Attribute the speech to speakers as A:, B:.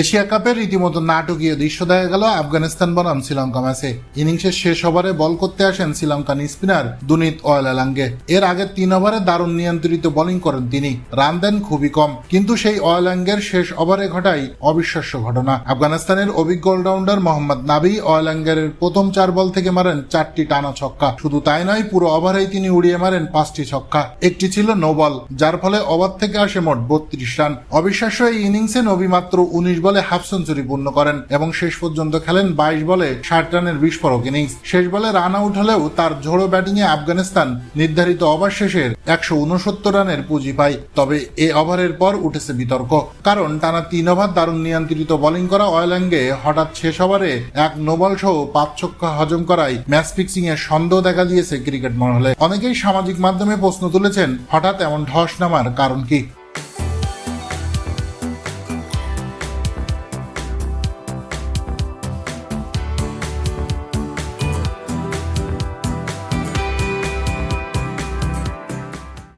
A: Asia কাপের রীতিমতো নাটকীয় দৃশ্য দেখা গেল আফগানিস্তান বনাম শ্রীলঙ্কা ম্যাচে। ইনিংসের শেষ ওভারে বল করতে আসেন শ্রীলঙ্কান স্পিনার দুনিত অয়লালাঙ্গে। এর আগে তিন ওভারে দারুণ নিয়ন্ত্রিত বোলিং করেন তিনি। রান দেন খুবই কম, কিন্তু সেই অয়লাঙ্গের শেষ ওভারে ঘটাই অবিশ্বাস্য ঘটনা। আফগানিস্তানের অভিজ্ঞ অলরাউন্ডার মোহাম্মদ নাবি অয়লাঙ্গের প্রথম চার বল থেকে মারেন চারটি টানা ছক্কা। শুধু তাই নয়, পুরো ওভারেই তিনি উড়িয়ে মারেন পাঁচটি ছক্কা। একটি ছিল নো বল, যার ফলে ওভার থেকে আসে মোট বত্রিশ রান। অবিশ্বাস্য এই ইনিংসে নবী মাত্র উনিশ বলে হাফ সেঞ্চুরি পূর্ণ করেন এবং শেষ পর্যন্ত খেলেন বাইশ বলে ষাট রানের বিস্ফোরক ইনিংস। শেষ বলে রান আউট হলেও তার ঝোড়ো ব্যাটিংয়ে আফগানিস্তান নির্ধারিত ওভার শেষের একশো উনসত্তর রানের পুঁজি পায়। তবে এ ওভারের পর উঠেছে বিতর্ক, কারণ টানা তিন ওভার দারুণ নিয়ন্ত্রিত বোলিং করা অয়েলাঙ্গে হঠাৎ শেষ ওভারে এক নোবল সহ পাঁচ ছক্কা হজম করায় ম্যাচ ফিক্সিং এর সন্দেহ দেখা দিয়েছে ক্রিকেট মহলে। অনেকেই সামাজিক মাধ্যমে প্রশ্ন তুলেছেন, হঠাৎ এমন ধস নামার কারণ কি?